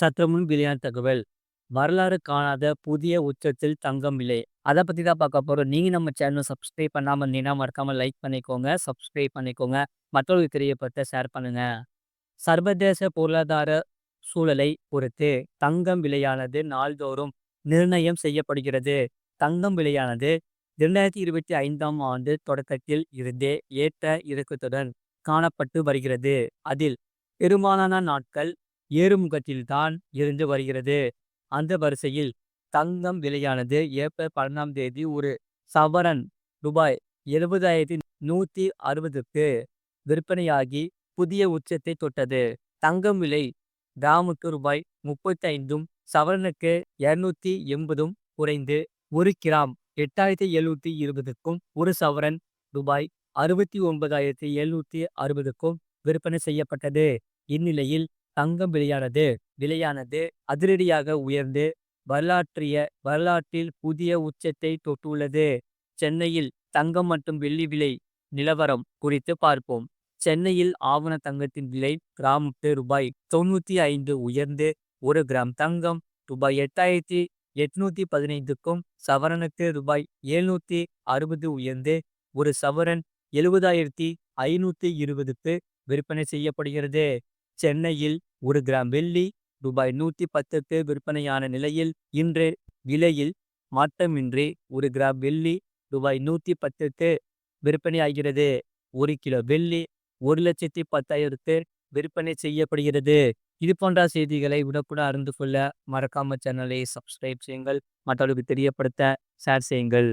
சற்றுமுன் வெளியான தகவல். வரலாறு காணாத புதிய உச்சத்தில் தங்கம் விலை. அதை பத்தி தான் பார்க்க போறோம். நீங்க நம்ம சேனல் சப்ஸ்கிரைப் பண்ணாம இருந்தீங்கன்னா மறக்காம லைக் பண்ணிக்கோங்க சப்ஸ்கிரைப் பண்ணிக்கோங்க. மற்றவர்களுக்கு தெரியப்படுத்த ஷேர் பண்ணுங்க. சர்வதேச பொருளாதார சூழலை பொறுத்து தங்கம் விலையானது நாள்தோறும் நிர்ணயம் செய்யப்படுகிறது. தங்கம் விலையானது இரண்டாயிரத்தி இருபத்தி ஐந்தாம் ஆண்டு தொடக்கத்தில் இருந்தே ஏற்ற இறக்கத்துடன் காணப்பட்டு வருகிறது. அதில் பெரும்பாலான நாட்கள் ஏறுமுகத்தில்தான் இருந்து வருகிறது. அந்த வரிசையில் தங்கம் விலையானது ஏப்ரல் பன்னெண்டாம் தேதி ஒரு சவரன் ரூபாய் எழுபதாயிரத்தி நூற்றி அறுபதுக்கு விற்பனையாகி புதிய உச்சத்தை தொட்டது. தங்கம் விலை கிராமுக்கு ரூபாய் முப்பத்தி ஐந்தும் சவரனுக்கு இருநூத்தி எண்பதும் குறைந்து ஒரு கிராம் எட்டாயிரத்தி எழுநூத்தி இருபதுக்கும் ஒரு சவரன் ரூபாய் அறுபத்தி ஒன்பதாயிரத்தி எழுநூத்தி அறுபதுக்கும் விற்பனை செய்யப்பட்டது. இந்நிலையில் தங்கம் விலையானது. விலையானது அதிரடியாக உயர்ந்து வரலாற்றிய வரலாற்றில் புதிய உச்சத்தை தொட்டுள்ளது. சென்னையில் தங்கம் மற்றும் வெள்ளி விலை நிலவரம் குறித்து பார்ப்போம். சென்னையில் ஆவண தங்கத்தின் விலை கிராமுக்கு ரூபாய் தொண்ணூத்தி ஐந்து உயர்ந்து ஒரு கிராம் தங்கம் ரூபாய் எட்டாயிரத்தி எட்நூத்தி பதினைந்துக்கும் சவரனுக்கு ரூபாய் எழுநூத்தி அறுபது உயர்ந்து ஒரு சவரன் எழுபதாயிரத்தி ஐநூத்தி இருபதுக்கு விற்பனை செய்யப்படுகிறது. சென்னையில் ஒரு கிராம் வெள்ளி ரூபாய் நூத்தி பத்துக்கு விற்பனையான நிலையில் இன்று விலையில் மாற்றமின்றி ஒரு கிராம் வெள்ளி ரூபாய் நூத்தி பத்துக்கு விற்பனையாகிறது. ஒரு கிலோ வெள்ளி ஒரு லட்சத்தி பத்தாயிரத்து விற்பனை செய்யப்படுகிறது. இது போன்ற செய்திகளை உடனுக்குடன் அறிந்து கொள்ள மறக்காம சேனலை சப்ஸ்கிரைப் செய்யுங்கள். மற்றவர்களுக்கு தெரியப்படுத்த ஷேர் செய்யுங்கள்.